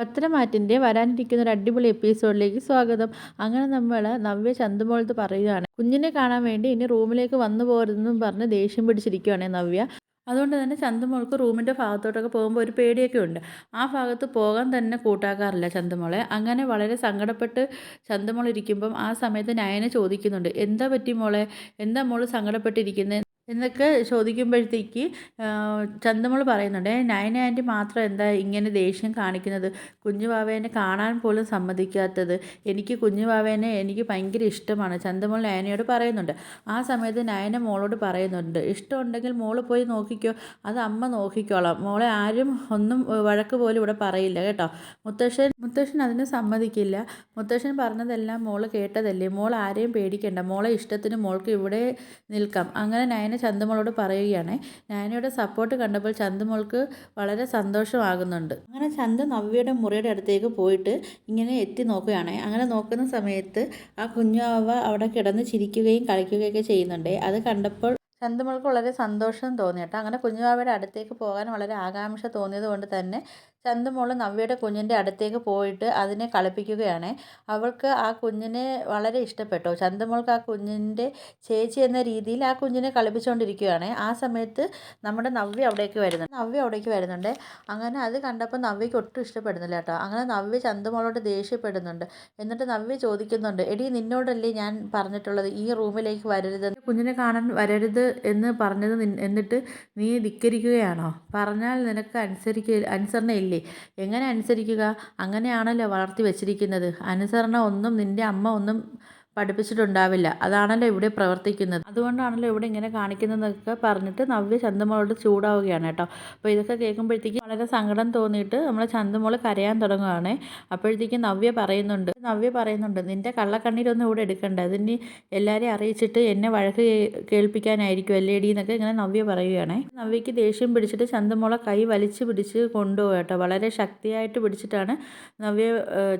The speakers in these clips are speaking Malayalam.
പത്തനമാറ്റിന്റെ വരാനിരിക്കുന്ന ഒരു അടിപൊളി എപ്പിസോഡിലേക്ക് സ്വാഗതം. അങ്ങനെ നമ്മൾ നവ്യ ചന്തുമോളത്ത് പറയുകയാണ് കുഞ്ഞിനെ കാണാൻ വേണ്ടി ഇനി റൂമിലേക്ക് വന്നു പോരുതെന്നും പറഞ്ഞ് ദേഷ്യം പിടിച്ചിരിക്കുകയാണ് നവ്യ. അതുകൊണ്ട് തന്നെ ചന്തുമോൾക്ക് റൂമിന്റെ ഭാഗത്തോട്ടൊക്കെ പോകുമ്പോൾ ഒരു പേടിയൊക്കെ ഉണ്ട്. ആ ഭാഗത്ത് പോകാൻ തന്നെ കൂട്ടാക്കാറില്ല ചന്തുമോളെ. അങ്ങനെ വളരെ സങ്കടപ്പെട്ട് ചന്തുമോൾ ഇരിക്കുമ്പം ആ സമയത്ത് നയനെ ചോദിക്കുന്നുണ്ട് എന്താ പറ്റി മോളെ? എന്താ മോൾ സങ്കടപ്പെട്ടിരിക്കുന്നത് എന്നൊക്കെ ചോദിക്കുമ്പോഴത്തേക്ക് ചന്തമോൾ പറയുന്നുണ്ട് നയന ആന്റി മാത്രം എന്താ ഇങ്ങനെ ദേഷ്യം കാണിക്കുന്നത്? കുഞ്ഞുവാവേനെ കാണാൻ പോലും സമ്മതിക്കാത്തത്. എനിക്ക് കുഞ്ഞുവാവേനെ എനിക്ക് ഭയങ്കര ഇഷ്ടമാണ് ചന്തമോൾ നയനയോട് പറയുന്നുണ്ട്. ആ സമയത്ത് നയന മോളോട് പറയുന്നുണ്ട് ഇഷ്ടമുണ്ടെങ്കിൽ മോൾ പോയി നോക്കിക്കോ അത് അമ്മ നോക്കിക്കോളാം. മോളെ ആരും ഒന്നും വഴക്ക് പോലും ഇവിടെ പറയില്ല കേട്ടോ. മുത്തശ്ശൻ മുത്തശ്ശൻ അതിന് സമ്മതിക്കില്ല. മുത്തശ്ശൻ പറഞ്ഞതെല്ലാം മോൾ കേട്ടതല്ലേ? മോൾ ആരെയും പേടിക്കേണ്ട. മോളെ ഇഷ്ടത്തിന് മോൾക്ക് ഇവിടെ നിൽക്കാം. അങ്ങനെ നയന ചന്തുമോളോട് പറയുകയാണ് നയനയുടെ സപ്പോർട്ട് കണ്ടപ്പോൾ ചന്തുമോൾക്ക് വളരെ സന്തോഷമാകുന്നുണ്ട്. അങ്ങനെ ചന്തു നവ്യയുടെ മുറിയുടെ അടുത്തേക്ക് പോയിട്ട് ഇങ്ങനെ എത്തി നോക്കുകയാണ്. അങ്ങനെ നോക്കുന്ന സമയത്ത് ആ കുഞ്ഞാവ അവിടെ കിടന്ന് ചിരിക്കുകയും കളിക്കുകയൊക്കെ ചെയ്യുന്നുണ്ട്. അത് കണ്ടപ്പോൾ ചന്തുമോൾക്ക് വളരെ സന്തോഷം തോന്നി കേട്ടോ. അങ്ങനെ കുഞ്ഞുവാവയുടെ അടുത്തേക്ക് പോകാൻ വളരെ ആകാംക്ഷ തോന്നിയത് കൊണ്ട് തന്നെ ചന്തുമോൾ നവ്യയുടെ കുഞ്ഞിന്റെ അടുത്തേക്ക് പോയിട്ട് അതിനെ കളിപ്പിക്കുകയാണ്. അവൾക്ക് ആ കുഞ്ഞിനെ വളരെ ഇഷ്ടപ്പെട്ടു. ചന്തുമോൾക്ക് ആ കുഞ്ഞിന്റെ ചേച്ചി എന്ന രീതിയിൽ ആ കുഞ്ഞിനെ കളിപ്പിച്ചുകൊണ്ടിരിക്കുകയാണ്. ആ സമയത്ത് നമ്മുടെ നവ്യ അവിടേക്ക് വരുന്നുണ്ട് നവ്യ അവിടേക്ക് വരുന്നുണ്ട്. അങ്ങനെ അത് കണ്ടപ്പോൾ നവ്യയ്ക്ക് ഒട്ടും ഇഷ്ടപ്പെടുന്നില്ല കേട്ടോ. അങ്ങനെ നവ്യ ചന്തുമോളോട് ദേഷ്യപ്പെടുന്നുണ്ട്. എന്നിട്ട് നവ്യ ചോദിക്കുന്നുണ്ട് എടി നിന്നോടല്ലേ ഞാൻ പറഞ്ഞിട്ടുള്ളത്? ഈ റൂമിലേക്ക് വരരുത്. കുഞ്ഞിനെ കാണാൻ വരരുത് എന്ന് പറഞ്ഞത് എന്നിട്ട് നീ ധിക്കരിക്കുകയാണോ? പറഞ്ഞാൽ നിനക്ക് അനുസരിക്ക അനുസരണയില്ലേ. എങ്ങനെ അനുസരിക്കുക? അങ്ങനെയാണല്ലോ വളർത്തി വെച്ചിരിക്കുന്നത്. അനുസരണ ഒന്നും നിന്റെ അമ്മ ഒന്നും പഠിപ്പിച്ചിട്ടുണ്ടാവില്ല. അതാണല്ലോ ഇവിടെ പ്രവർത്തിക്കുന്നത്. അതുകൊണ്ടാണല്ലോ ഇവിടെ ഇങ്ങനെ കാണിക്കുന്നതൊക്കെ പറഞ്ഞിട്ട് നവ്യ ചന്തമോളോട് ചൂടാവുകയാണ് കേട്ടോ. അപ്പോൾ ഇതൊക്കെ കേൾക്കുമ്പോഴത്തേക്കും വളരെ സങ്കടം തോന്നിയിട്ട് നമ്മളെ ചന്ദമോൾ കരയാൻ തുടങ്ങുകയാണ് അപ്പോഴത്തേക്കും നവ്യ പറയുന്നുണ്ട്. നവ്യ പറയുന്നുണ്ട് നിന്റെ കള്ളക്കണ്ണീരൊന്നും ഇവിടെ എടുക്കണ്ട. അതിന് എല്ലാവരെയും അറിയിച്ചിട്ട് എന്നെ വഴക്ക് കേൾപ്പിക്കാനായിരിക്കും അല്ലേടി എന്നൊക്കെ ഇങ്ങനെ നവ്യ പറയുകയാണ്. നവ്യക്ക് ദേഷ്യം പിടിച്ചിട്ട് ചന്തമോളെ കൈ വലിച്ചു പിടിച്ച് കൊണ്ടുപോകുക കേട്ടോ. വളരെ ശക്തിയായിട്ട് പിടിച്ചിട്ടാണ് നവ്യ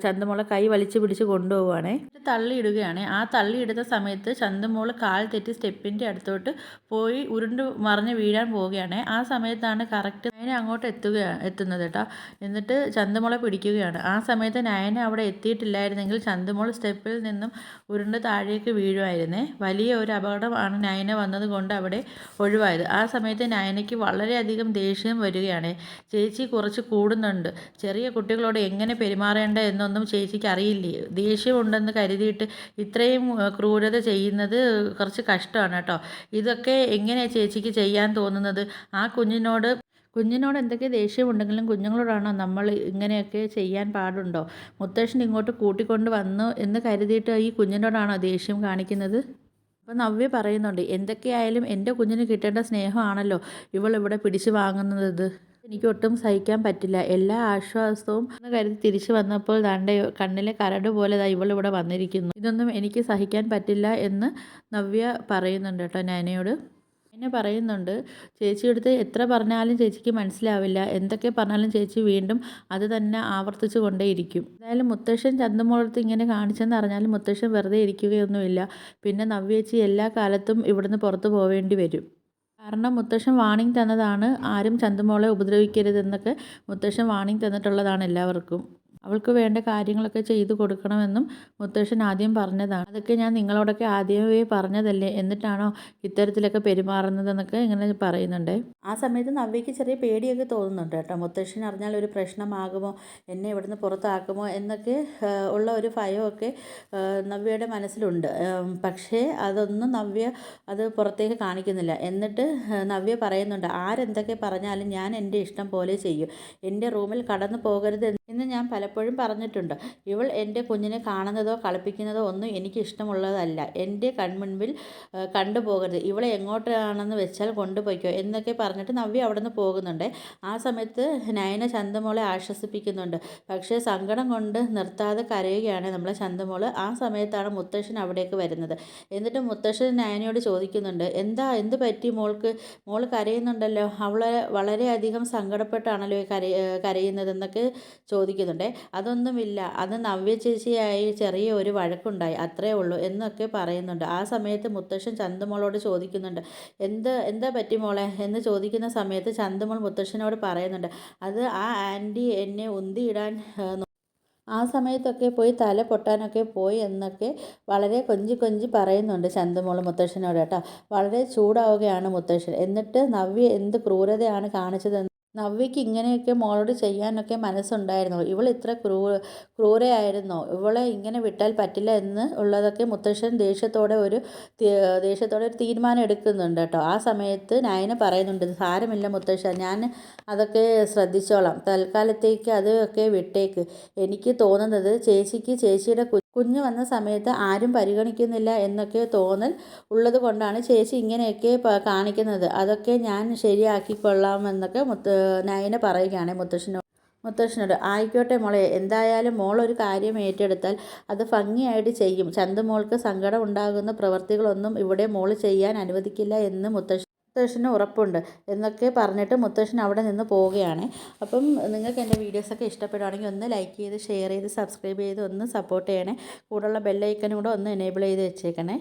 ചന്തമോളെ കൈ വലിച്ചു പിടിച്ച് കൊണ്ടുപോവുകയാണ്. തള്ളിയിടുകയാണ്. ആ തള്ളിയെടുത്ത സമയത്ത് ചന്തമോൾ കാൽ തെറ്റി സ്റ്റെപ്പിന്റെ അടുത്തോട്ട് പോയി ഉരുണ്ട് മറിഞ്ഞ് വീഴാൻ പോവുകയാണ്. ആ സമയത്താണ് കറക്റ്റ് നയന അങ്ങോട്ട് എത്തുകയാണ് എത്തുന്നത് കേട്ടോ എന്നിട്ട് ചന്തമോളെ പിടിക്കുകയാണ്. ആ സമയത്ത് നയന അവിടെ എത്തിയിട്ടില്ലായിരുന്നെങ്കിൽ ചന്തമോൾ സ്റ്റെപ്പിൽ നിന്നും ഉരുണ്ട് താഴേക്ക് വീഴുമായിരുന്നേ. വലിയ ഒരു അപകടമാണ് നയന വന്നത് കൊണ്ട് അവിടെ ഒഴിവായത്. ആ സമയത്ത് നയനയ്ക്ക് വളരെയധികം ദേഷ്യം വരികയാണ്. ചേച്ചി കുറച്ച് കൂടുന്നുണ്ട്. ചെറിയ കുട്ടികളോട് എങ്ങനെ പെരുമാറേണ്ട എന്നൊന്നും ചേച്ചിക്ക് അറിയില്ലേ? ദേഷ്യമുണ്ടെന്ന് കരുതിയിട്ട് ഇത്രയും ക്രൂരത ചെയ്യുന്നത് കുറച്ച് കഷ്ടമാണ് കേട്ടോ. ഇതൊക്കെ എങ്ങനെയാണ് ചേച്ചിക്ക് ചെയ്യാൻ തോന്നുന്നത്? ആ കുഞ്ഞിനോട് കുഞ്ഞിനോട് എന്തൊക്കെ ദേഷ്യമുണ്ടെങ്കിലും കുഞ്ഞുങ്ങളോടാണോ നമ്മൾ ഇങ്ങനെയൊക്കെ ചെയ്യാൻ പാടുണ്ടോ? മുത്തശ്ശൻ ഇങ്ങോട്ട് കൂട്ടിക്കൊണ്ട് വന്നു എന്ന് കരുതിയിട്ട് ഈ കുഞ്ഞിനോടാണോ ദേഷ്യം കാണിക്കുന്നത്? അപ്പോൾ നവ്യ പറയുന്നുണ്ട് എന്തൊക്കെയായാലും എന്റെ കുഞ്ഞിന് കിട്ടേണ്ട സ്നേഹമാണല്ലോ ഇവൾ ഇവിടെ പിടിച്ചു വാങ്ങുന്നത്. എനിക്ക് ഒട്ടും സഹിക്കാൻ പറ്റില്ല. എല്ലാ ആശ്വാസവും എന്ന് കരുതി തിരിച്ചു വന്നപ്പോൾ ദാണ്ടെ കണ്ണിലെ കരട് പോലെ ദാ ഇവൾ ഇവിടെ വന്നിരിക്കുന്നു. ഇതൊന്നും എനിക്ക് സഹിക്കാൻ പറ്റില്ല എന്ന് നവ്യ പറയുന്നുണ്ട് കേട്ടോ നാനയോട് പിന്നെ പറയുന്നുണ്ട് ചേച്ചിയെടുത്ത് എത്ര പറഞ്ഞാലും ചേച്ചിക്ക് മനസ്സിലാവില്ല. എന്തൊക്കെ പറഞ്ഞാലും ചേച്ചി വീണ്ടും അത് തന്നെ ആവർത്തിച്ചു കൊണ്ടേയിരിക്കും എന്തായാലും മുത്തശ്ശൻ ചന്തമോളത്ത് ഇങ്ങനെ കാണിച്ചെന്ന് അറിഞ്ഞാലും മുത്തശ്ശൻ വെറുതെ ഇരിക്കുകയൊന്നുമില്ല. പിന്നെ നവ്യേച്ചി എല്ലാ കാലത്തും ഇവിടുന്ന് പുറത്തു പോവേണ്ടി വരും. കാരണം മുത്തശ്ശൻ വാണിംഗ് തന്നതാണ്. ആരും ചന്തുമോളെ ഉപദ്രവിക്കരുതെന്നൊക്കെ മുത്തശ്ശൻ വാണിംഗ് തന്നിട്ടുള്ളതാണ് എല്ലാവർക്കും. അവൾക്ക് വേണ്ട കാര്യങ്ങളൊക്കെ ചെയ്തു കൊടുക്കണമെന്നും മുത്തശ്ശൻ ആദ്യം പറഞ്ഞതാണ്. അതൊക്കെ ഞാൻ നിങ്ങളോടൊക്കെ ആദ്യമേ പറഞ്ഞതല്ലേ? എന്നിട്ടാണോ ഇത്തരത്തിലൊക്കെ പെരുമാറുന്നതെന്നൊക്കെ ഇങ്ങനെ പറയുന്നുണ്ട്. ആ സമയത്ത് നവ്യയ്ക്ക് ചെറിയ പേടിയൊക്കെ തോന്നുന്നുണ്ട് കേട്ടോ. മുത്തശ്ശൻ അറിഞ്ഞാൽ ഒരു പ്രശ്നമാകുമോ? എന്നെ ഇവിടുന്ന് പുറത്താക്കുമോ? എന്നൊക്കെ ഉള്ള ഒരു ഭയമൊക്കെ നവ്യയുടെ മനസ്സിലുണ്ട്. പക്ഷേ അതൊന്നും നവ്യ അത് പുറത്തേക്ക് കാണിക്കുന്നില്ല. എന്നിട്ട് നവ്യ പറയുന്നുണ്ട് ആരെന്തൊക്കെ പറഞ്ഞാലും ഞാൻ എന്റെ ഇഷ്ടം പോലെ ചെയ്യും. എന്റെ റൂമിൽ കടന്നു പോകരുത് എന്ന് ഞാൻ പലപ്പോഴും പറഞ്ഞിട്ടുണ്ട്. ഇവൾ എന്റെ കുഞ്ഞിനെ കാണുന്നതോ കളിപ്പിക്കുന്നതോ ഒന്നും എനിക്ക് ഇഷ്ടമുള്ളതല്ല. എന്റെ കൺമുൻപിൽ കണ്ടുപോകരുത്. ഇവളെ എങ്ങോട്ടാണെന്ന് വെച്ചാൽ കൊണ്ടുപോയിക്കോ എന്നൊക്കെ പറഞ്ഞിട്ട് നവ്യ അവിടെ നിന്ന് പോകുന്നുണ്ട്. ആ സമയത്ത് നയന ചന്തമോളെ ആശ്വസിപ്പിക്കുന്നുണ്ട്. പക്ഷേ സങ്കടം കൊണ്ട് നിർത്താതെ കരയുകയാണ് നമ്മളെ ചന്തമോൾ. ആ സമയത്താണ് മുത്തശ്ശൻ അവിടേക്ക് വരുന്നത്. എന്നിട്ട് മുത്തശ്ശൻ നയനയോട് ചോദിക്കുന്നുണ്ട് എന്താ എന്ത് പറ്റി മോൾക്ക്? മോൾ കരയുന്നുണ്ടല്ലോ. അവളെ വളരെയധികം സങ്കടപ്പെട്ടാണല്ലോ കര കരയുന്നതെന്നൊക്കെ ചോദിക്കുന്നുണ്ട്. അതൊന്നുമില്ല. അത് നവ്യ ചേച്ചിയായി ചെറിയ ഒരു വഴക്കുണ്ടായി. അത്രേ ഉള്ളൂ എന്നൊക്കെ പറയുന്നുണ്ട്. ആ സമയത്ത് മുത്തശ്ശൻ ചന്തുമോളോട് ചോദിക്കുന്നുണ്ട്. എന്ത് എന്താ പറ്റി മോളെ? എന്ന് ചോദിക്കുന്ന സമയത്ത് ചന്തുമോൾ മുത്തശ്ശനോട് പറയുന്നുണ്ട്. അത് ആ ആന്റി എന്നെ ഉന്തിയിടാൻ ആ സമയത്തൊക്കെ പോയി തല പൊട്ടാനൊക്കെ പോയി എന്നൊക്കെ വളരെ കൊഞ്ചി കൊഞ്ചി പറയുന്നുണ്ട് ചന്തുമോൾ മുത്തശ്ശനോട് കേട്ടോ. വളരെ ചൂടാവുകയാണ് മുത്തശ്ശൻ. എന്നിട്ട് നവ്യ എന്ത് ക്രൂരതയാണ് കാണിച്ചതെന്ന് നവ്യയ്ക്ക് ഇങ്ങനെയൊക്കെ മോളോട് ചെയ്യാനൊക്കെ മനസ്സുണ്ടായിരുന്നോ. ഇവൾ ഇത്ര ക്രൂ ക്രൂരയായിരുന്നോ? ഇവളെ ഇങ്ങനെ വിട്ടാൽ പറ്റില്ല എന്ന് ഉള്ളതൊക്കെ മുത്തശ്ശൻ ദേഷ്യത്തോടെ ഒരു ദേഷ്യത്തോടെ ഒരു തീരുമാനം എടുക്കുന്നുണ്ട് കേട്ടോ. ആ സമയത്ത് നയന പറയുന്നുണ്ട് സാരമില്ല മുത്തശ്ശ ഞാൻ അതൊക്കെ ശ്രദ്ധിച്ചോളാം. തൽക്കാലത്തേക്ക് അതൊക്കെ വിട്ടേക്ക്. എനിക്ക് തോന്നുന്നത് ചേച്ചിക്ക് ചേച്ചിയുടെ കുഞ്ഞ് വന്ന സമയത്ത് ആരും പരിഗണിക്കുന്നില്ല എന്നൊക്കെ തോന്നൽ ഉള്ളത് കൊണ്ടാണ് ചേച്ചി ഇങ്ങനെയൊക്കെ കാണിക്കുന്നത്. അതൊക്കെ ഞാൻ ശരിയാക്കിക്കൊള്ളാമെന്നൊക്കെ മുത്ത് നയന പറയുകയാണ് മുത്തശ്ശനോട് മുത്തശ്ശനോട്. ആയിക്കോട്ടെ മോളെ എന്തായാലും മോൾ ഒരു കാര്യം ഏറ്റെടുത്താൽ അത് ഭംഗിയായിട്ട് ചെയ്യും. ചന്തുമോൾക്ക് സങ്കടം ഉണ്ടാകുന്ന പ്രവർത്തികളൊന്നും ഇവിടെ മോൾ ചെയ്യാൻ അനുവദിക്കില്ല എന്ന് മുത്തശ്ശൻ മുത്തശ്ശന് ഉറപ്പുണ്ട് എന്നൊക്കെ പറഞ്ഞിട്ട് മുത്തശ്ശൻ അവിടെ നിന്ന് പോവുകയാണ്. അപ്പം നിങ്ങൾക്ക് എന്റെ വീഡിയോസൊക്കെ ഇഷ്ടപ്പെടുകയാണെങ്കിൽ ഒന്ന് ലൈക്ക് ചെയ്ത് ഷെയർ ചെയ്ത് സബ്സ്ക്രൈബ് ചെയ്ത് ഒന്ന് സപ്പോർട്ട് ചെയ്യണേ. കൂടെയുള്ള ബെല്ലൈക്കനും കൂടെ ഒന്ന് എനേബിൾ ചെയ്ത് വെച്ചേക്കണേ.